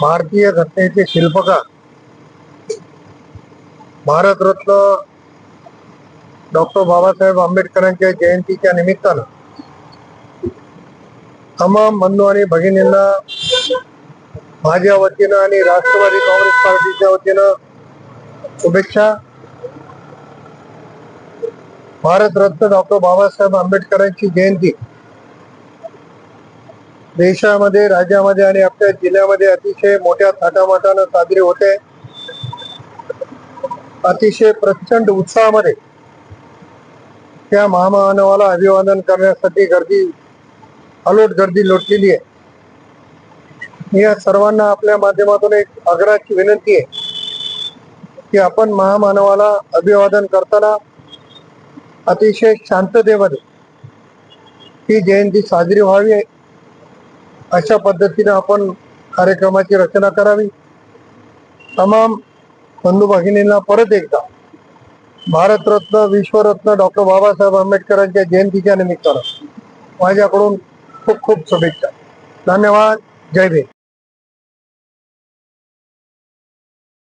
भारतीय घटनेचे शिल्पकार भारतरत्न डॉक्टर बाबासाहेब आंबेडकरांच्या जयंतीच्या निमित्तानं तमाम बंधू आणि भगिनींना माझ्या वतीनं आणि राष्ट्रवादी काँग्रेस पार्टीच्या वतीनं शुभेच्छा. भारतरत्न डॉक्टर बाबासाहेब आंबेडकरांची जयंती देशामध्ये राज्यामध्ये आणि आपल्या जिल्ह्यामध्ये अतिशय मोठ्या थाटामाटानं साजरी होते. अतिशय प्रचंड उत्साहामध्ये त्या महामानवाला अभिवादन करण्यासाठी गर्दी अलोट गर्दी लोटलेली आहे. या सर्वांना आपल्या माध्यमातून एक आग्रहाची विनंती आहे की आपण महामानवाला अभिवादन करताना अतिशय शांततेमध्ये ही जयंती साजरी व्हावी. अशा पद्धतीने आपण कार्यक्रमाची रचना करावी. तमाम बंधू भगिनींना परत एकदा भारतरत्न विश्वरत्न डॉक्टर बाबासाहेब आंबेडकरांच्या जयंतीच्या निमित्तानं माझ्याकडून खूप खूप शुभेच्छा. धन्यवाद. जय भीम.